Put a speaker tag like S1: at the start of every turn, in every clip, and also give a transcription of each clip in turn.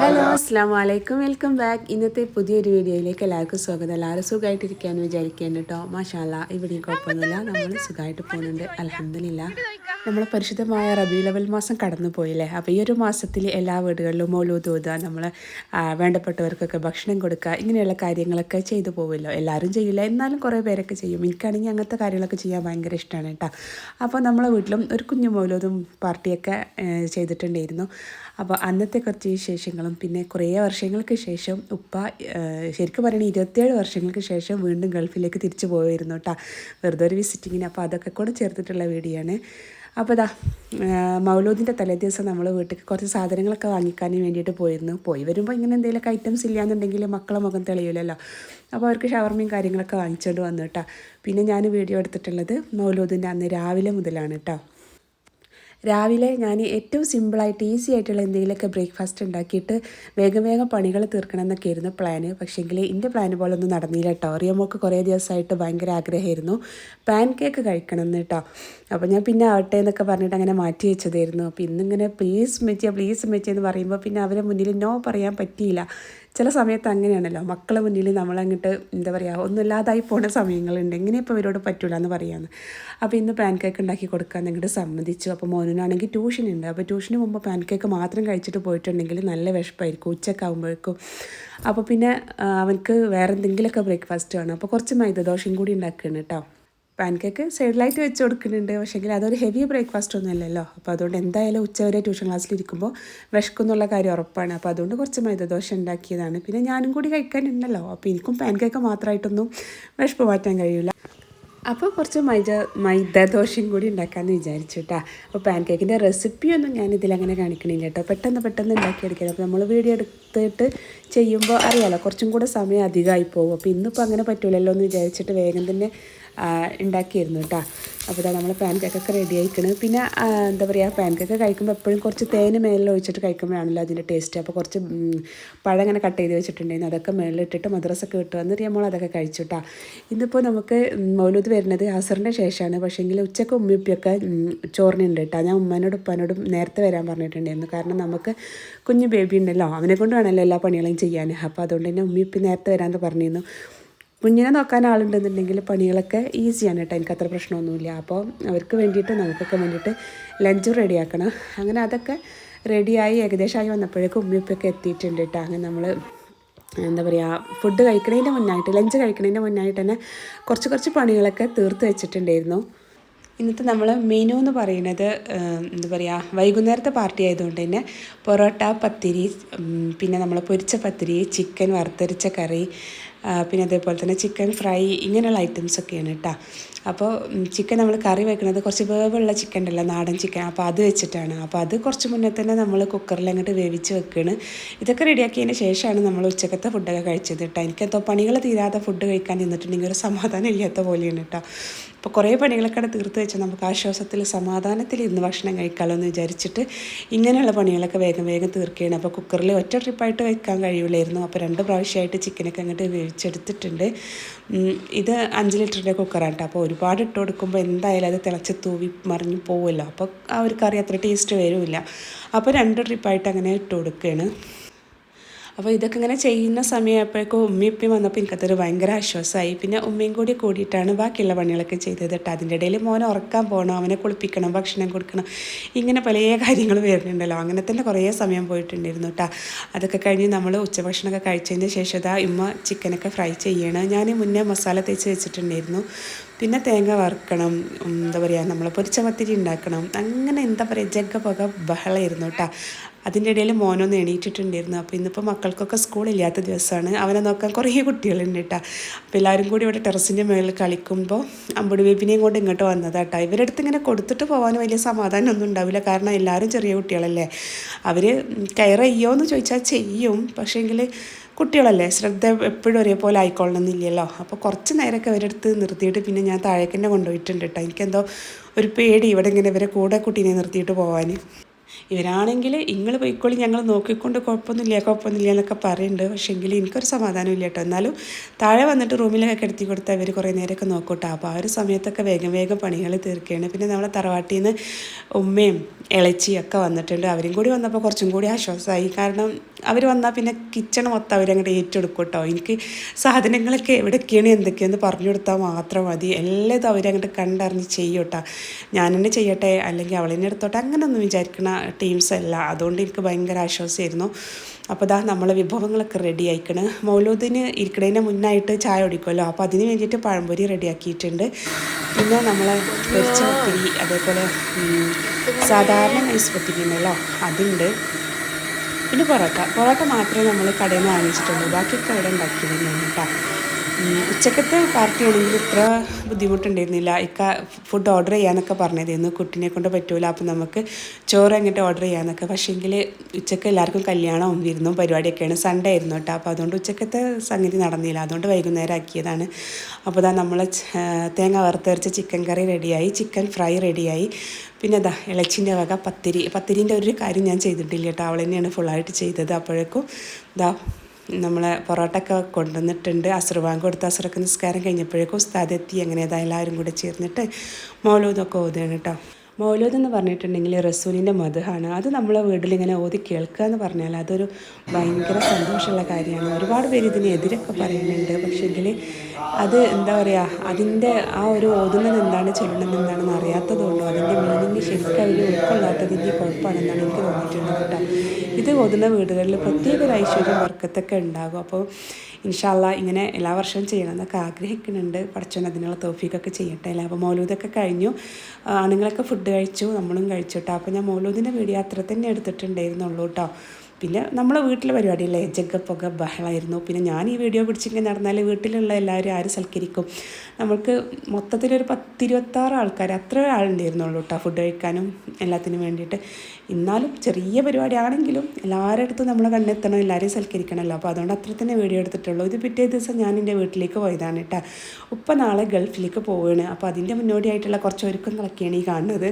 S1: Hello അസ്സാം വലൈക്കും welcome back ഇന്നത്തെ പുതിയൊരു വീഡിയോയിലേക്ക് എല്ലാവർക്കും സ്വാഗതം. എല്ലാവരും സുഖമായിട്ടിരിക്കാന്ന് വിചാരിക്കുകയാണ് കേട്ടോ. മാഷാല്ല ഇവിടെയും കുഴപ്പമൊന്നുമില്ല. നമ്മൾ സുഖമായിട്ട് പോകുന്നുണ്ട്. അലഹമില്ല നമ്മൾ പരിശുദ്ധമായ റബി ലെവൽ മാസം കടന്നു പോയില്ലേ അപ്പോൾ ഈ ഒരു മാസത്തിൽ എല്ലാ വീടുകളിലും മൗലൂത് ഓതുക നമ്മൾ വേണ്ടപ്പെട്ടവർക്കൊക്കെ ഭക്ഷണം കൊടുക്കുക ഇങ്ങനെയുള്ള കാര്യങ്ങളൊക്കെ ചെയ്തു പോകുമല്ലോ എല്ലാവരും ചെയ്യില്ല. എന്നാലും കുറേ പേരൊക്കെ ചെയ്യും. എനിക്കാണെങ്കിൽ അങ്ങനത്തെ കാര്യങ്ങളൊക്കെ ചെയ്യാൻ ഭയങ്കര ഇഷ്ടമാണ് കേട്ടോ. അപ്പോൾ നമ്മളെ വീട്ടിലും ഒരു കുഞ്ഞു മൗലൂതും പാർട്ടിയൊക്കെ ചെയ്തിട്ടുണ്ടായിരുന്നു. അപ്പോൾ അന്നത്തെ കുറച്ച് വിശേഷങ്ങളും പിന്നെ കുറേ വർഷങ്ങൾക്ക് ശേഷം ഉപ്പ ശരിക്കും പറയണ ഇരുപത്തേഴ് വർഷങ്ങൾക്ക് ശേഷം വീണ്ടും ഗൾഫിലേക്ക് തിരിച്ചു പോയിരുന്നു കേട്ടോ വെറുതെ ഒരു വിസിറ്റിങ്ങിന് അപ്പോൾ അതൊക്കെ കൂടെ ചേർത്തിട്ടുള്ള വീഡിയോ ആണ് അപ്പോൾ ഇതാ മൗലൂദിന്റെ തലേ ദിവസം നമ്മൾ വീട്ടിലേക്ക് കുറച്ച് സാധനങ്ങളൊക്കെ വാങ്ങിക്കാൻ വേണ്ടിയിട്ട് പോയിരുന്നു. പോയി വരുമ്പോൾ ഇങ്ങനെ എന്തെങ്കിലുമൊക്കെ ഐറ്റംസ് ഇല്ലാന്നുണ്ടെങ്കിൽ മക്കളെ മുഖം തെളിയില്ലല്ലോ അപ്പോൾ അവർക്ക് ഷവർമയും കാര്യങ്ങളൊക്കെ വാങ്ങിച്ചുകൊണ്ട് വന്നു കേട്ടോ പിന്നെ ഞാൻ വീഡിയോ എടുത്തിട്ടുള്ളത് മൗലൂദിന്റെ അന്ന് രാവിലെ മുതലാണ് കേട്ടോ രാവിലെ ഞാൻ ഏറ്റവും സിമ്പിളായിട്ട് ഈസി ആയിട്ടുള്ള എന്തെങ്കിലുമൊക്കെ ബ്രേക്ക്ഫാസ്റ്റ് ഉണ്ടാക്കിയിട്ട് വേഗം വേഗം പണികൾ തീർക്കണം എന്നൊക്കെ ആയിരുന്നു പ്ലാന്. പക്ഷേങ്കിൽ എന്റെ പ്ലാൻ പോലെ ഒന്നും നടന്നില്ല കേട്ടോ റിയമോക്ക് കുറേ ദിവസമായിട്ട് ഭയങ്കര ആഗ്രഹമായിരുന്നു. പാൻ കേക്ക് കഴിക്കണം എന്ന് കേട്ടോ അപ്പോൾ ഞാൻ പിന്നെ ആവട്ടെ എന്നൊക്കെ പറഞ്ഞിട്ട് അങ്ങനെ മാറ്റി വെച്ചതായിരുന്നു. അപ്പോൾ ഇന്നിങ്ങനെ പ്ലീസ് മെച്ചിയ പ്ലീസ് മെച്ച എന്ന് പറയുമ്പോൾ പിന്നെ അവരെ മുന്നിൽ നോ പറയാൻ പറ്റിയില്ല. ചില സമയത്ത് അങ്ങനെയാണല്ലോ. മക്കളെ മുന്നിൽ നമ്മളങ്ങോട്ട് എന്താ പറയുക ഒന്നുമില്ലാതായി പോണ സമയങ്ങളുണ്ട്. എങ്ങനെ ഇപ്പോൾ ഇവരോട് പറ്റൂല എന്ന് പറയാമെന്ന് അപ്പോൾ ഇന്ന് പാൻ കേക്ക് ഉണ്ടാക്കി കൊടുക്കാൻ അങ്ങോട്ട് സമ്മതിച്ചു. അപ്പോൾ മോനുനാണെങ്കിൽ ട്യൂഷൻ ഉണ്ട് അപ്പോൾ ട്യൂഷന് മുമ്പ് പാൻ കേക്ക് മാത്രം കഴിച്ചിട്ട് പോയിട്ടുണ്ടെങ്കിൽ നല്ല വിശപ്പായിരിക്കും. ഉച്ചക്കാകുമ്പോഴേക്കും അപ്പോൾ പിന്നെ അവനക്ക് വേറെ എന്തെങ്കിലുമൊക്കെ ബ്രേക്ക്ഫാസ്റ്റ് വേണം. അപ്പോൾ കുറച്ച് മൈദദോശയും കൂടി ഉണ്ടാക്കുകയാണ് കേട്ടോ പാൻ കേക്ക് സൈഡിലായിട്ട് വെച്ച് കൊടുക്കുന്നുണ്ട്. പക്ഷേങ്കിൽ അതൊരു ഹെവി ബ്രേക്ക്ഫാസ്റ്റ് ഒന്നും അല്ലല്ലോ. അപ്പോൾ അതുകൊണ്ട് എന്തായാലും ഉച്ചവരെ ട്യൂഷൻ ക്ലാസ്സിലിരിക്കുമ്പോൾ വിശക്കുന്നുള്ള കാര്യം ഉറപ്പാണ്. അപ്പോൾ അതുകൊണ്ട് കുറച്ച് മൈദദോശ ഉണ്ടാക്കിയതാണ്. പിന്നെ ഞാനും കൂടി കഴിക്കാനുണ്ടല്ലോ. അപ്പോൾ എനിക്കും പാൻ കേക്ക് മാത്രമായിട്ടൊന്നും വിശപ്പ് മാറ്റാൻ കഴിയില്ല അപ്പോൾ കുറച്ച് മൈദ മൈദ ദോശയും കൂടി ഉണ്ടാക്കാമെന്ന് വിചാരിച്ചു കേട്ടോ അപ്പോൾ പാൻ കേക്കിന്റെ റെസിപ്പിയൊന്നും ഞാനിതിലങ്ങനെ കാണിക്കണില്ല കേട്ടോ പെട്ടെന്ന് പെട്ടെന്ന് ഉണ്ടാക്കിയെടുക്കുക അപ്പോൾ നമ്മൾ വീഡിയോ എടുത്തിട്ട് ചെയ്യുമ്പോൾ അറിയാലോ കുറച്ചും കൂടെ സമയം അധികമായി പോകും. അപ്പോൾ ഇന്നിപ്പോൾ അങ്ങനെ പറ്റൂലല്ലോ എന്ന് വിചാരിച്ചിട്ട് വേഗം തന്നെ ഉണ്ടാക്കിയിരുന്നു കേട്ടോ അപ്പോൾ ഇതാ നമ്മൾ പാൻ കേക്കൊക്കെ റെഡി ആയിക്കണ്. പിന്നെ എന്താ പറയുക പാൻ കേക്ക് കഴിക്കുമ്പോൾ എപ്പോഴും കുറച്ച് തേന് മേലിൽ ഒഴിച്ചിട്ട് കഴിക്കുമ്പോഴാണല്ലോ അതിന്റെ ടേസ്റ്റ് അപ്പോൾ കുറച്ച് പഴം ഇങ്ങനെ കട്ട് ചെയ്ത് വെച്ചിട്ടുണ്ടായിരുന്നു. അതൊക്കെ മേളിലിട്ടിട്ട് മദ്രസൊക്കെ കിട്ടുക വന്നിട്ട് നമ്മൾ അതൊക്കെ കഴിച്ചു കേട്ടോ ഇന്നിപ്പോൾ നമുക്ക് മൗലൂദ് വരുന്നത് അസറിന്റെ ശേഷമാണ്. പക്ഷേങ്കിൽ ഉച്ചയ്ക്ക് ഉമ്മിപ്പിയൊക്കെ ചോറിനുണ്ട് കേട്ടോ ഞാൻ ഉമ്മനോടും ഉപ്പാനോടും നേരത്തെ വരാൻ പറഞ്ഞിട്ടുണ്ടായിരുന്നു. കാരണം നമുക്ക് കുഞ്ഞു ബേബി ഉണ്ടല്ലോ. അവനെ കൊണ്ട് വേണമല്ലോ എല്ലാ പണികളും ചെയ്യാൻ. അപ്പോൾ അതുകൊണ്ട് തന്നെ ഉമ്മി ഇപ്പം നേരത്തെ വരാമെന്ന് പറഞ്ഞിരുന്നു. കുഞ്ഞിനെ നോക്കാൻ ആളുണ്ടെന്നുണ്ടെങ്കിൽ പണികളൊക്കെ ഈസിയാണ് കേട്ടോ. എനിക്ക് അത്ര പ്രശ്നമൊന്നുമില്ല. അപ്പോൾ അവർക്ക് വേണ്ടിയിട്ട് നമുക്കൊക്കെ വേണ്ടിയിട്ട് ലഞ്ച് റെഡിയാക്കണം അങ്ങനെ അതൊക്കെ റെഡിയായി ഏകദേശമായി വന്നപ്പോഴേക്കും ഉമ്മിപ്പൊക്കെ എത്തിയിട്ടുണ്ട് കേട്ടോ. അങ്ങനെ നമ്മൾ എന്താ പറയുക ഫുഡ് കഴിക്കണതിന്റെ മുന്നായിട്ട് ലഞ്ച് കഴിക്കണതിന്റെ മുന്നായിട്ട് തന്നെ കുറച്ച് കുറച്ച് പണികളൊക്കെ തീർത്ത് വെച്ചിട്ടുണ്ടായിരുന്നു. ഇന്നത്തെ നമ്മൾ മെനു എന്ന് പറയുന്നത് എന്താ പറയുക വൈകുന്നേരത്തെ പാർട്ടി ആയതുകൊണ്ട് തന്നെ പൊറോട്ട പത്തിരി പിന്നെ നമ്മൾ പൊരിച്ച പത്തിരി ചിക്കൻ വറുത്തരിച്ച കറി പിന്നെ അതേപോലെ തന്നെ ചിക്കൻ ഫ്രൈ ഇങ്ങനെയുള്ള ഐറ്റംസ് ഒക്കെയാണ് കേട്ടോ. അപ്പോൾ ചിക്കൻ നമ്മൾ കറി വെക്കുന്നത് കുറച്ച് വേവുള്ള ചിക്കൻ ഉണ്ടല്ലോ നാടൻ ചിക്കൻ. അപ്പോൾ അത് വെച്ചിട്ടാണ്. അപ്പോൾ അത് കുറച്ച് മുന്നേ തന്നെ നമ്മൾ കുക്കറിൽ അങ്ങോട്ട് വേവിച്ച് വെക്കുകയാണ് ഇതൊക്കെ റെഡിയാക്കിയതിന് ശേഷമാണ് നമ്മൾ ഉച്ചക്കത്തെ ഫുഡൊക്കെ കഴിച്ചത് കേട്ടോ. എനിക്കെന്തോ പണികൾ തീരാതെ ഫുഡ് കഴിക്കാൻ നിന്നിട്ടുണ്ടെങ്കിൽ ഒരു സമാധാനം ഇല്ലാത്ത പോലെയാണ് കേട്ടോ. അപ്പോൾ കുറേ പണികളൊക്കെ തീർത്ത് വെച്ചാൽ നമുക്ക് ആശ്വാസത്തിൽ സമാധാനത്തിൽ ഇന്ന് ഭക്ഷണം കഴിക്കാമല്ലോ എന്ന് വിചാരിച്ചിട്ട് ഇങ്ങനെയുള്ള പണികളൊക്കെ വേഗം വേഗം തീർക്കുകയാണ്. അപ്പോൾ കുക്കറിൽ ഒറ്റ ട്രിപ്പായിട്ട് വെക്കാൻ കഴിയില്ലായിരുന്നു അപ്പോൾ രണ്ട് പ്രാവശ്യമായിട്ട് ചിക്കനൊക്കെ അങ്ങോട്ട് വേവിച്ചെടുത്തിട്ടുണ്ട്. ഇത് അഞ്ച് ലിറ്ററിന്റെ കുക്കറാണ് കേട്ടോ അപ്പോൾ ഒരുപാട് ഇട്ട് കൊടുക്കുമ്പോൾ എന്തായാലും അത് തിളച്ച് തൂവി മറിഞ്ഞ് പോവുമല്ലോ. അപ്പോൾ ആ ഒരു കറി അത്ര ടേസ്റ്റ് വരില്ല അപ്പോൾ രണ്ട് ട്രിപ്പായിട്ട് അങ്ങനെ ഇട്ട് കൊടുക്കുകയാണ്. അപ്പോൾ ഇതൊക്കെ ഇങ്ങനെ ചെയ്യുന്ന സമയമായപ്പോഴേക്കും ഉമ്മി ഉപ്പി വന്നപ്പോൾ എനിക്കതൊരു ഭയങ്കര ആശ്വാസമായി. പിന്നെ ഉമ്മയും കൂടി കൂടിയിട്ടാണ് ബാക്കിയുള്ള പണികളൊക്കെ ചെയ്തത് കേട്ടോ. അതിന്റെ ഇടയിൽ മോനെ ഉറക്കാൻ പോകണം അവനെ കുളിപ്പിക്കണം ഭക്ഷണം കൊടുക്കണം ഇങ്ങനെ പല കാര്യങ്ങളും വരുന്നുണ്ടല്ലോ. അങ്ങനെ തന്നെ കുറേ സമയം പോയിട്ടുണ്ടായിരുന്നു കേട്ടോ. അതൊക്കെ കഴിഞ്ഞ് നമ്മൾ ഉച്ചഭക്ഷണമൊക്കെ കഴിച്ചതിന് ശേഷം ഇതാ ഉമ്മ ചിക്കനൊക്കെ ഫ്രൈ ചെയ്യണം. ഞാൻ മുന്നേ മസാല തേച്ച് വെച്ചിട്ടുണ്ടായിരുന്നു. പിന്നെ തേങ്ങ വറുക്കണം എന്താ പറയുക നമ്മൾ പൊരിച്ചമത്തിരി ഉണ്ടാക്കണം. അങ്ങനെ എന്താ പറയുക ജഗ്ഗ പുക ബഹളമായിരുന്നു കേട്ടോ. അതിന്റെ ഇടയിൽ മോനൊന്ന് എണീറ്റിട്ടുണ്ടായിരുന്നു. അപ്പോൾ ഇന്നിപ്പോൾ മക്കൾക്കൊക്കെ സ്കൂളില്ലാത്ത ദിവസമാണ്. അവനെ നോക്കാൻ കുറേ കുട്ടികളുണ്ട് കേട്ടോ. അപ്പോൾ എല്ലാവരും കൂടി ഇവിടെ ടെറസിന്റെ മുകളിൽ കളിക്കുമ്പോൾ അമ്പടി ബേബിനെയും കൊണ്ട് ഇങ്ങോട്ട് വന്നതാട്ടോ ഇവരടുത്ത് ഇങ്ങനെ കൊടുത്തിട്ട് പോകാൻ വലിയ സമാധാനമൊന്നും ഉണ്ടാവില്ല. കാരണം എല്ലാവരും ചെറിയ കുട്ടികളല്ലേ. അവർ ചെയ്യോ എന്ന് ചോദിച്ചാൽ ചെയ്യും. പക്ഷേങ്കിൽ കുട്ടികളല്ലേ. ശ്രദ്ധ എപ്പോഴും ഒരേപോലെ ആയിക്കൊള്ളണമെന്നില്ലല്ലോ. അപ്പോൾ കുറച്ച് നേരമൊക്കെ ഇവരെടുത്ത് നിർത്തിയിട്ട് പിന്നെ ഞാൻ താഴേക്ക് തന്നെ കൊണ്ടുപോയിട്ടുണ്ട് കേട്ടോ. എനിക്കെന്തോ ഒരു പേടി ഇവിടെ ഇങ്ങനെ ഇവരെ കൂടെ കുട്ടീനെ നിർത്തിയിട്ട് പോകാൻ ഇവരാണെങ്കിൽ നിങ്ങൾ പോയിക്കോളി ഞങ്ങൾ നോക്കിക്കൊണ്ട് കുഴപ്പമൊന്നുമില്ല കുഴപ്പമൊന്നുമില്ല എന്നൊക്കെ പറയുന്നുണ്ട് പക്ഷേങ്കിൽ എനിക്കൊരു സമാധാനം ഇല്ല കേട്ടോ. എന്നാലും താഴെ വന്നിട്ട് റൂമിലൊക്കെ കിടത്തി കൊടുത്താൽ അവർ കുറേ നേരമൊക്കെ നോക്കൂട്ടോ. അപ്പോൾ ആ ഒരു സമയത്തൊക്കെ വേഗം വേഗം പണികൾ തീർക്കുകയാണ് പിന്നെ നമ്മളെ തറവാട്ടിൽ നിന്ന് ഉമ്മയും ഇളച്ചിയൊക്കെ വന്നിട്ടുണ്ട്. അവരും കൂടി വന്നപ്പോൾ കുറച്ചും കൂടി ആശ്വാസമായി. കാരണം അവർ വന്നാൽ പിന്നെ കിച്ചൺ മൊത്തം അവരങ്ങോട്ട് ഏറ്റെടുക്കും കേട്ടോ. എനിക്ക് സാധനങ്ങളൊക്കെ എവിടെയൊക്കെയാണ് എന്തൊക്കെയാണെന്ന് പറഞ്ഞു കൊടുത്താൽ മാത്രം മതി. എല്ലാതും അവരങ്ങോട്ട് കണ്ടറിഞ്ഞ് ചെയ്യും കേട്ടോ. ഞാൻ തന്നെ ചെയ്യട്ടെ അല്ലെങ്കിൽ അവളെന്നെ എടുത്തോട്ടെ അങ്ങനെയൊന്നും വിചാരിക്കണ ടീംസ് അല്ല. അതുകൊണ്ട് എനിക്ക് ഭയങ്കര ആശ്വാസമായിരുന്നു അപ്പോൾ ഇതാ നമ്മളെ വിഭവങ്ങളൊക്കെ റെഡി ആയിക്കണ്. മൗലൂദിന് ഇരിക്കണതിന് മുന്നായിട്ട് ചായ കുടിക്കുമല്ലോ അപ്പോൾ അതിന് വേണ്ടിയിട്ട് പഴംപൊരി റെഡിയാക്കിയിട്ടുണ്ട് പിന്നെ നമ്മളെ പൊരിച്ച അതേപോലെ സാധാരണ നൈസ് പത്തിരിയുണ്ടല്ലോ അതുണ്ട്. പിന്നെ പൊറോട്ട. പൊറോട്ട മാത്രമേ നമ്മൾ കടയിൽ നിന്ന് വാങ്ങിച്ചിട്ടുള്ളൂ. ബാക്കിയൊക്കെ അവിടെ ഉണ്ടാക്കിയത് തന്നെയാണ് കേട്ടോ ഉച്ചക്കത്തെ പാർട്ടി ആണെങ്കിൽ ഇത്ര ബുദ്ധിമുട്ടുണ്ടായിരുന്നില്ല. ഇക്ക ഫുഡ് ഓർഡർ ചെയ്യാനൊക്കെ പറഞ്ഞതായിരുന്നു. കുട്ടിനെ കൊണ്ട് പറ്റൂല. അപ്പം നമുക്ക് ചോറ് അങ്ങോട്ട് ഓർഡർ ചെയ്യാന്നൊക്കെ. പക്ഷേങ്കിൽ ഉച്ചയ്ക്ക് എല്ലാവർക്കും കല്യാണവും വിരുന്നും പരിപാടിയൊക്കെയാണ്. സൺഡേ ആയിരുന്നു കേട്ടോ. അപ്പോൾ അതുകൊണ്ട് ഉച്ചക്കത്തെ സംഗതി നടന്നില്ല. അതുകൊണ്ട് വൈകുന്നേരം ആക്കിയതാണ്. അപ്പോൾ ഇതാ നമ്മൾ തേങ്ങ വറുത്തരച്ച ചിക്കൻ കറി റെഡിയായി ചിക്കൻ ഫ്രൈ റെഡിയായി പിന്നെ അതാ ഇളച്ചിന്റെ വക പത്തിരി. പത്തിരിന്റെ ഒരു കാര്യം ഞാൻ ചെയ്തിട്ടില്ല കേട്ടോ. അവൾ തന്നെയാണ് ഫുള്ളായിട്ട് ചെയ്തത്. അപ്പോഴേക്കും ഇതാ നമ്മളെ പൊറോട്ട ഒക്കെ കൊണ്ടുവന്നിട്ടുണ്ട്. അസർ ബാങ്ക് കൊടുത്ത് അസുറൊക്കെ നിസ്കാരം കഴിഞ്ഞപ്പോഴേക്കും ഉസ്താദ് എത്തി. അങ്ങനെ എല്ലാവരും കൂടെ ചേർന്നിട്ട് മൗലൂദൊക്കെ ഓതുകയാണ് കേട്ടോ. മൗലൂദ് എന്ന് പറഞ്ഞിട്ടുണ്ടെങ്കിൽ റസൂലിന്റെ മധുഹാണ് അത് നമ്മളെ വീട്ടിൽ ഇങ്ങനെ ഓതി കേൾക്കുക എന്ന് പറഞ്ഞാൽ അതൊരു ഭയങ്കര സന്തോഷമുള്ള കാര്യമാണ്. ഒരുപാട് പേര് ഇതിനെതിരൊക്കെ പറയുന്നുണ്ട്. പക്ഷേ പക്ഷേങ്കിൽ അത് എന്താ പറയുക അതിന്റെ ആ ഒരു ഓതുന്നത് എന്താണ് ചെല്ലുന്നത് എന്താണെന്ന് അറിയാത്തതുകൊണ്ടോ അതിന്റെ മീനിങ് ശരിക്കും അവർ ഉൾക്കൊള്ളാത്തതിന്റെ കുഴപ്പമാണെന്നാണ് എനിക്ക് തോന്നിയിട്ടുള്ളത് കേട്ടോ. ഇത് ഓതുന്ന വീടുകളിൽ പ്രത്യേക ഒരു ഐശ്വര്യം വർക്കത്തൊക്കെ ഉണ്ടാകും. അപ്പോൾ ഇൻഷാല്ല ഇങ്ങനെ എല്ലാ വർഷവും ചെയ്യണമെന്നൊക്കെ ആഗ്രഹിക്കുന്നുണ്ട്. പഠിച്ചോൻ അതിനുള്ള തോഫിക്കൊക്കെ ചെയ്യട്ടെ. അല്ലേ? അപ്പോൾ മൗലൂദൊക്കെ കഴിഞ്ഞു. ആണുങ്ങളൊക്കെ ഫുഡ് കഴിച്ചു നമ്മളും കഴിച്ചു കേട്ടോ. അപ്പോൾ ഞാൻ മൗലൂദിന്റെ വീഡിയോ അത്ര തന്നെ എടുത്തിട്ടുണ്ടായിരുന്നുള്ളൂ കേട്ടോ. പിന്നെ നമ്മളെ വീട്ടിലെ പരിപാടിയല്ലേ? ജഗ പുക ബഹളമായിരുന്നു പിന്നെ ഞാൻ ഈ വീഡിയോ പിടിച്ചിങ്ങനെ നടന്നാൽ വീട്ടിലുള്ള എല്ലാവരും ആരും സൽക്കരിക്കും? നമ്മൾക്ക് മൊത്തത്തിലൊരു പത്തിരുപത്താറ് ആൾക്കാർ അത്ര ആളുണ്ടായിരുന്നുള്ളൂ കേട്ടോ ഫുഡ് കഴിക്കാനും എല്ലാത്തിനും വേണ്ടിയിട്ട്. എന്നാലും ചെറിയ പരിപാടി ആണെങ്കിലും എല്ലാവരുടെ അടുത്തും നമ്മളെ കണ്ണെത്തണം എല്ലാവരെയും സൽക്കരിക്കണമല്ലോ. അപ്പോൾ അതുകൊണ്ട് അത്ര തന്നെ വീഡിയോ എടുത്തിട്ടുള്ളൂ. ഇത് പിറ്റേ ദിവസം ഞാൻ എന്റെ വീട്ടിലേക്ക് പോയതാണ് കേട്ടോ ഉപ്പ നാളെ ഗൾഫിലേക്ക് പോവുകയാണ് അപ്പോൾ അതിന്റെ മുന്നോടിയായിട്ടുള്ള കുറച്ച് ഒരുക്കങ്ങളൊക്കെയാണ് ഈ കാണുന്നത്.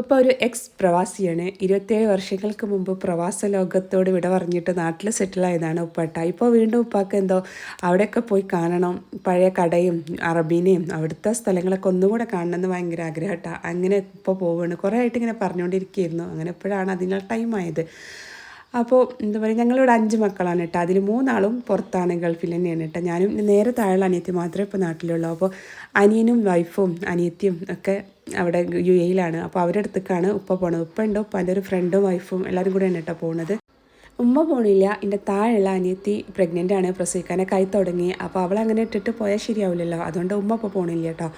S1: ഇപ്പോൾ ഒരു എക്സ് പ്രവാസിയാണ്. ഇരുപത്തേഴ് വർഷങ്ങൾക്ക് മുമ്പ് പ്രവാസ ലോകത്തോട് വിട പറഞ്ഞിട്ട് നാട്ടിൽ സെറ്റിലായതാണ് ഉപ്പാട്ട. ഇപ്പോൾ വീണ്ടും ഉപ്പാക്ക് എന്തോ അവിടെയൊക്കെ പോയി കാണണം. പഴയ കടയും അറബീനെയും അവിടുത്തെ സ്ഥലങ്ങളൊക്കെ ഒന്നുകൂടെ കാണണമെന്ന് ഭയങ്കര ആഗ്രഹട്ടാ. അങ്ങനെ ഇപ്പോൾ പോവുകയാണ് കുറേ ആയിട്ട് ഇങ്ങനെ പറഞ്ഞുകൊണ്ടിരിക്കുകയായിരുന്നു അങ്ങനെ എപ്പോഴാണ് അതിനുള്ള ടൈം ആയത്? അപ്പോൾ എന്താ പറയുക ഞങ്ങളിവിടെ അഞ്ച് മക്കളാണ് കേട്ടോ. അതിൽ മൂന്നാളും പുറത്താണ് ഗൾഫിൽ തന്നെയാണ് കേട്ടോ. ഞാനും നേരെ താഴെ അനിയത്തി മാത്രമേ ഇപ്പോൾ നാട്ടിലുള്ളൂ. അപ്പോൾ അനിയനും വൈഫും അനിയത്തിയും ഒക്കെ അവിടെ യു എയിലാണ്. അപ്പോൾ അവരുടെ അടുത്തേക്കാണ് ഉപ്പ പോണത്. ഉപ്പ ഉണ്ട്? ഉപ്പാന്റെ ഒരു ഫ്രണ്ടും വൈഫും എല്ലാവരും കൂടെയാണ് കേട്ടോ പോണത്. ഉമ്മ പോണില്ല. എന്റെ താഴെയുള്ള അനിയത്തി പ്രഗ്നന്റ് ആണ്. പ്രസവിക്കാനൊക്കെ ആയി തുടങ്ങി. അപ്പോൾ അവളങ്ങനെ ഇട്ടിട്ട് പോയാൽ ശരിയാവില്ലല്ലോ. അതുകൊണ്ട് ഉമ്മ ഇപ്പോൾ പോണില്ല കേട്ടോ.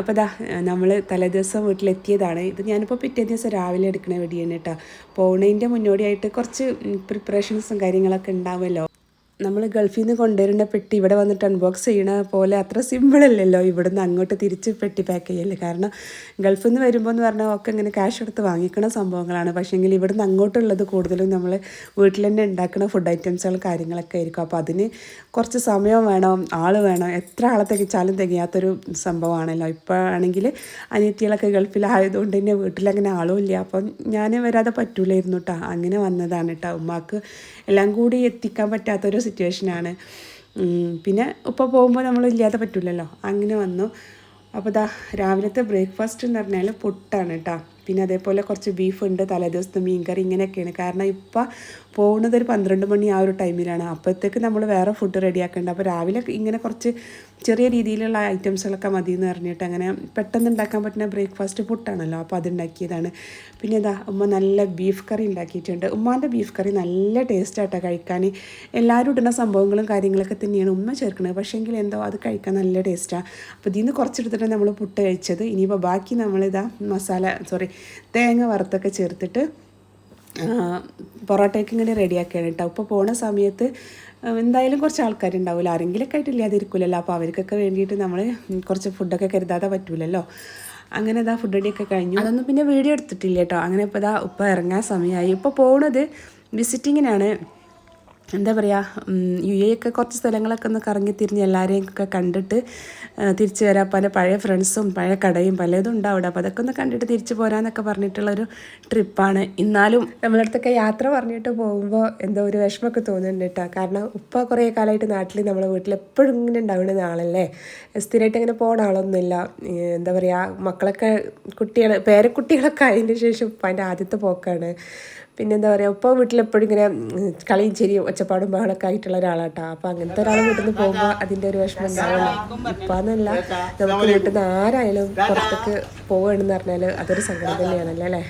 S1: അപ്പോൾ ദാ നമ്മൾ തലേദിവസം വീട്ടിലെത്തിയതാണ്. ഇത് ഞാനിപ്പോൾ പിറ്റേ ദിവസം രാവിലെ എടുക്കണ വെടി തന്നെ കേട്ടോ പോണതിന്റെ മുന്നോടിയായിട്ട് കുറച്ച് പ്രിപ്പറേഷൻസും കാര്യങ്ങളൊക്കെ ഉണ്ടാവുമല്ലോ. നമ്മൾ ഗൾഫിൽ നിന്ന് കൊണ്ടുവരുന്ന പെട്ടി ഇവിടെ വന്നിട്ട് അൺബോക്സ് ചെയ്യണ പോലെ അത്ര സിമ്പിളല്ലല്ലോ ഇവിടുന്ന് അങ്ങോട്ട് തിരിച്ച് പെട്ടി പാക്ക് ചെയ്യല്ലേ കാരണം ഗൾഫിൽ നിന്ന് വരുമ്പോൾ എന്ന് പറഞ്ഞാൽ ഒക്കെ ഇങ്ങനെ ക്യാഷ് എടുത്ത് വാങ്ങിക്കണ സംഭവങ്ങളാണ്. പക്ഷേങ്കിൽ ഇവിടുന്ന് അങ്ങോട്ടുള്ളത് കൂടുതലും നമ്മൾ വീട്ടിൽ തന്നെ ഉണ്ടാക്കുന്ന ഫുഡ് ഐറ്റംസുകൾ കാര്യങ്ങളൊക്കെ ആയിരിക്കും. അപ്പോൾ അതിന് കുറച്ച് സമയം വേണം ആൾ വേണം. എത്ര ആളെ തികച്ചാലും തികയാത്തൊരു സംഭവമാണല്ലോ. ഇപ്പോൾ ആണെങ്കിൽ അനിയത്തികളൊക്കെ ഗൾഫിലായതുകൊണ്ട് തന്നെ വീട്ടിലങ്ങനെ ആളും ഇല്ല. അപ്പം ഞാൻ വരാതെ പറ്റൂലായിരുന്നു കേട്ടോ അങ്ങനെ വന്നതാണ് കേട്ടോ ഉമ്മാക്ക് എല്ലാം കൂടി എത്തിക്കാൻ പറ്റാത്തൊരു സിറ്റുവേഷനാണ് പിന്നെ ഉപ്പ പോകുമ്പോൾ നമ്മൾ ഇല്ലാതെ പറ്റില്ലല്ലോ അങ്ങനെ വന്നു. അപ്പോൾ ഇതാ രാവിലത്തെ ബ്രേക്ക്ഫാസ്റ്റ് എന്ന് പറഞ്ഞാൽ പുട്ടാണ് കേട്ടോ പിന്നെ അതേപോലെ കുറച്ച് ബീഫ് ഉണ്ട് തലേദിവസത്തെ മീൻകറി ഇങ്ങനെയൊക്കെയാണ്. കാരണം ഇപ്പം പോകുന്നത് ഒരു പന്ത്രണ്ട് മണി ആ ഒരു ടൈമിലാണ് അപ്പോഴത്തേക്ക് നമ്മൾ വേറെ ഫുഡ് റെഡിയാക്കേണ്ട അപ്പോൾ രാവിലെ ഇങ്ങനെ കുറച്ച് ചെറിയ രീതിയിലുള്ള ഐറ്റംസുകളൊക്കെ മതി എന്ന് പറഞ്ഞിട്ട് അങ്ങനെ പെട്ടെന്ന് ഉണ്ടാക്കാൻ പറ്റുന്ന ബ്രേക്ക്ഫാസ്റ്റ് ഫുഡാണല്ലോ അപ്പോൾ അതുണ്ടാക്കിയതാണ്. പിന്നെ ഇതാ ഉമ്മ നല്ല ബീഫ് കറി ഉണ്ടാക്കിയിട്ടുണ്ട്. ഉമ്മാന്റെ ബീഫ് കറി നല്ല ടേസ്റ്റ് ആട്ടോ കഴിക്കാൻ. എല്ലാവരും ഇടുന്ന സംഭവങ്ങളും കാര്യങ്ങളൊക്കെ തന്നെയാണ് ഉമ്മ ചേർക്കുന്നത്. പക്ഷേങ്കിൽ എന്തോ അത് കഴിക്കാൻ നല്ല ടേസ്റ്റാണ് അപ്പോൾ ഇതിൽ നിന്ന് കുറച്ചെടുത്തിട്ട് നമ്മൾ പുട്ട് കഴിച്ചത്. ഇനിയിപ്പോൾ ബാക്കി നമ്മളിതാ മസാല സോറി തേങ്ങ വറുത്തൊക്കെ ചേർത്തിട്ട് പൊറോട്ടയ്ക്ക് ഇങ്ങനെ റെഡിയാക്കുകയാണ് കേട്ടോ. ഇപ്പോൾ പോണ സമയത്ത് എന്തായാലും കുറച്ച് ആൾക്കാരുണ്ടാവില്ല ആരെങ്കിലൊക്കെ ആയിട്ട് ഇല്ലാതിരിക്കില്ലല്ലോ അപ്പോൾ അവർക്കൊക്കെ വേണ്ടിയിട്ട് നമ്മൾ കുറച്ച് ഫുഡൊക്കെ കരുതാതെ പറ്റൂലല്ലോ. അങ്ങനെ ഇതാ ഫുഡ് റെഡിയൊക്കെ കഴിഞ്ഞു. അതൊന്നും പിന്നെ വീഡിയോ എടുത്തിട്ടില്ല കേട്ടോ. അങ്ങനെ ഇപ്പോൾ ഇതാ ഉപ്പ ഇറങ്ങാൻ സമയമായി ഇപ്പോൾ പോണത് വിസിറ്റിങ്ങിനാണ് എന്താ പറയുക യു എ ഒക്കെ കുറച്ച് സ്ഥലങ്ങളൊക്കെ ഒന്ന് കറങ്ങി തിരിഞ്ഞ് എല്ലാവരെയും ഒക്കെ കണ്ടിട്ട് തിരിച്ചു വരാം പല പഴയ ഫ്രണ്ട്സും പഴയ കടയും പലതും ഉണ്ടാവും അവിടെ അപ്പോൾ അതൊക്കെ ഒന്ന് കണ്ടിട്ട് തിരിച്ച് പോരാന്നൊക്കെ പറഞ്ഞിട്ടുള്ളൊരു ട്രിപ്പാണ്. എന്നാലും നമ്മളടുത്തൊക്കെ യാത്ര പറഞ്ഞിട്ട് പോകുമ്പോൾ എന്തോ ഒരു വിഷമമൊക്കെ തോന്നുന്നുണ്ട് കേട്ടോ. കാരണം ഉപ്പ കുറേ കാലമായിട്ട് നാട്ടിൽ നമ്മളെ വീട്ടിൽ എപ്പോഴും ഇങ്ങനെ ഉണ്ടാവുന്ന ആളല്ലേ സ്ഥിരമായിട്ട് ഇങ്ങനെ പോകുന്ന ആളൊന്നുമില്ല. എന്താ പറയുക മക്കളൊക്കെ കുട്ടികൾ പേരക്കുട്ടികളൊക്കെ ആയതിന്റെ ശേഷം ഉപ്പാന്റെ ആദ്യത്തെ പോക്കാണ്. പിന്നെ എന്താ പറയുക ഇപ്പോൾ വീട്ടിലെപ്പോഴും ഇങ്ങനെ കളിയും ചിരിയും ഒച്ചപ്പാടും ബഹളമൊക്കെ ആയിട്ടുള്ള ഒരാളാട്ടോ. അപ്പോൾ അങ്ങനത്തെ ഒരാൾ വീട്ടിൽ നിന്ന് പോകുമ്പോൾ അതിന്റെ ഒരു വിഷമം ഉണ്ടാവില്ല ഇപ്പാന്നല്ല നമുക്ക് വീട്ടിൽ നിന്ന് ആരായാലും പുറത്തേക്ക് പോവുകയാണെന്ന് പറഞ്ഞാൽ അതൊരു സങ്കടം തന്നെയാണല്ലോ അല്ലേ?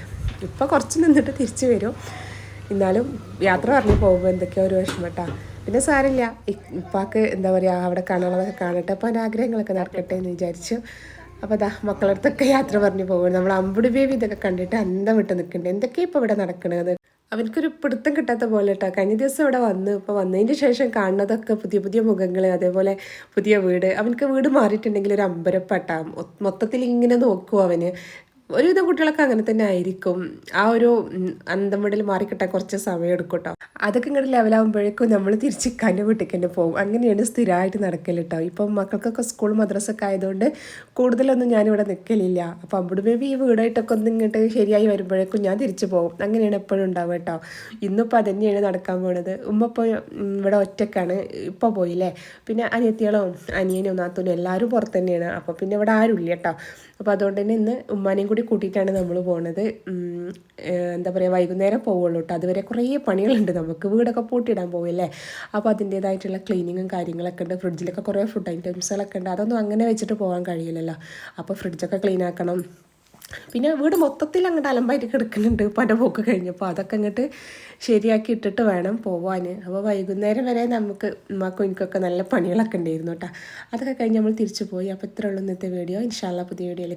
S1: ഇപ്പം കുറച്ച് നിന്നിട്ട് തിരിച്ചു വരും. എന്നാലും യാത്ര പറഞ്ഞു പോകുമ്പോൾ എന്തൊക്കെയോ ഒരു വിഷമം കേട്ടോ പിന്നെ സാരമില്ല ഇപ്പാക്ക് എന്താ പറയുക അവിടെ കാണാനുള്ളതൊക്കെ കാണട്ടെ. അപ്പോൾ അതിന്റെ ആഗ്രഹങ്ങളൊക്കെ നടക്കട്ടെ എന്ന് വിചാരിച്ചു. അപ്പോൾ അതാ മക്കളടുത്തൊക്കെ യാത്ര പറഞ്ഞു പോകുന്നത് നമ്മൾ അമ്പുടി ബേബി ഇതൊക്കെ കണ്ടിട്ട് അന്തം വിട്ട് നിൽക്കുന്നുണ്ട് എന്തൊക്കെയാണ് ഇപ്പോൾ ഇവിടെ നടക്കണത്? അവർക്കൊരു പിടുത്തം കിട്ടാത്ത പോലെ കേട്ടോ കഴിഞ്ഞ ദിവസം ഇവിടെ വന്ന് ഇപ്പോൾ വന്നതിന് ശേഷം കാണുന്നതൊക്കെ പുതിയ പുതിയ മുഖങ്ങൾ അതേപോലെ പുതിയ വീട്. അവനക്ക് വീട് മാറിയിട്ടുണ്ടെങ്കിൽ ഒരു അമ്പരപ്പെട്ടാം. മൊത്തത്തിൽ ഇങ്ങനെ നോക്കും അവന്. ഒരുവിധം കുട്ടികളൊക്കെ അങ്ങനെ തന്നെ ആയിരിക്കും. ആ ഒരു അന്തം വിടൽ മാറിക്കിട്ടാൻ കുറച്ച് സമയം എടുക്കട്ടോ. കേട്ടോ അതൊക്കെ ഇങ്ങോട്ട് ലെവലാകുമ്പോഴേക്കും നമ്മൾ തിരിച്ച് കന്റെ വീട്ടിലേക്ക് പോകും. അങ്ങനെയാണ് സ്ഥിരമായിട്ട് നടക്കൽ കേട്ടോ ഇപ്പം മക്കൾക്കൊക്കെ സ്കൂൾ മദ്രസൊക്കെ ആയതുകൊണ്ട് കൂടുതലൊന്നും ഞാനിവിടെ നിൽക്കലില്ല അപ്പം അവിടെ മേബി ഈ വീടായിട്ടൊക്കെ ഒന്ന് ഇങ്ങോട്ട് ശരിയായി വരുമ്പോഴേക്കും ഞാൻ തിരിച്ചു പോകും. അങ്ങനെയാണ് എപ്പോഴും ഉണ്ടാവുക കേട്ടോ ഇന്നിപ്പോൾ അതന്നെയാണ് നടക്കാൻ പോണത്. ഉമ്മ ഇപ്പോൾ ഇവിടെ ഒറ്റക്കാണ്. ഇപ്പോൾ പോയില്ലേ? പിന്നെ അനിയത്തികളും അനിയനും നാത്തൂനും എല്ലാവരും പുറത്ത് തന്നെയാണ്. അപ്പോൾ പിന്നെ ഇവിടെ ആരുമില്ല കേട്ടോ അപ്പോൾ അതുകൊണ്ട് തന്നെ ഇന്ന് ഉമ്മാനെയും കൂടി കൂട്ടിയിട്ടാണ് നമ്മൾ പോണത്. എന്താ പറയുക വൈകുന്നേരം പോവുള്ളൂ കേട്ടോ അതുവരെ കുറേ പണികളുണ്ട്. നമുക്ക് വീടൊക്കെ പൂട്ടിയിടാൻ പോവില്ലേ? അപ്പോൾ അതിന്റേതായിട്ടുള്ള ക്ലീനിങ്ങും കാര്യങ്ങളൊക്കെ ഉണ്ട്. ഫ്രിഡ്ജിലൊക്കെ കുറേ ഫുഡ് ഐറ്റംസുകളൊക്കെ ഉണ്ട്. അതൊന്നും അങ്ങനെ വെച്ചിട്ട് പോകാൻ കഴിയില്ലല്ലോ. അപ്പോൾ ഫ്രിഡ്ജൊക്കെ ക്ലീൻ ആക്കണം. പിന്നെ വീട് മൊത്തത്തിൽ അങ്ങോട്ട് അലമ്പായിട്ട് കിടക്കുന്നുണ്ട്. പല പോക്ക് കഴിഞ്ഞപ്പോൾ അതൊക്കെ അങ്ങോട്ട് ശരിയാക്കി ഇട്ടിട്ട് വേണം പോവാൻ അപ്പോൾ വൈകുന്നേരം വരെ നമുക്ക് ഉമ്മാക്കും എനിക്കൊക്കെ നല്ല പണികളൊക്കെ ഉണ്ടായിരുന്നു കേട്ടോ അതൊക്കെ കഴിഞ്ഞ് നമ്മൾ തിരിച്ചു പോയി. അപ്പോൾ ഇത്രയുള്ളൂ ഇന്നത്തെ വീഡിയോ. ഇൻഷാല്ല പുതിയ വീഡിയോയിൽ